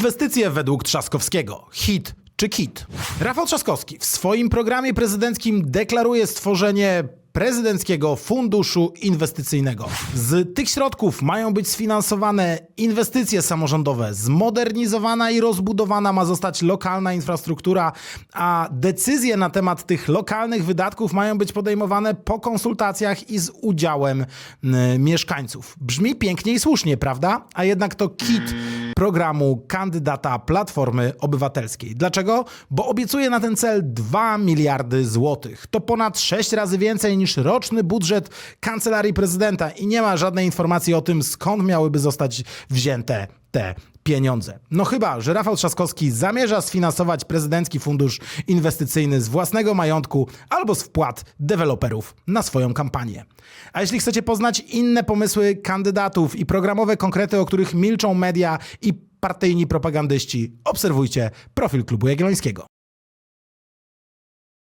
Inwestycje według Trzaskowskiego. Hit czy kit? Rafał Trzaskowski w swoim programie prezydenckim deklaruje stworzenie prezydenckiego funduszu inwestycyjnego. Z tych środków mają być sfinansowane inwestycje samorządowe, zmodernizowana i rozbudowana ma zostać lokalna infrastruktura, a decyzje na temat tych lokalnych wydatków mają być podejmowane po konsultacjach i z udziałem y, mieszkańców. Brzmi pięknie i słusznie, prawda? A jednak to kit programu kandydata Platformy Obywatelskiej. Dlaczego? Bo obiecuje na ten cel 2 miliardy złotych. To ponad 6 razy więcej niż roczny budżet kancelarii prezydenta i nie ma żadnej informacji o tym, skąd miałyby zostać wzięte te pieniądze. No chyba, że Rafał Trzaskowski zamierza sfinansować prezydencki fundusz inwestycyjny z własnego majątku albo z wpłat deweloperów na swoją kampanię. A jeśli chcecie poznać inne pomysły kandydatów i programowe konkrety, o których milczą media i partyjni propagandyści, obserwujcie profil Klubu Jagiellońskiego.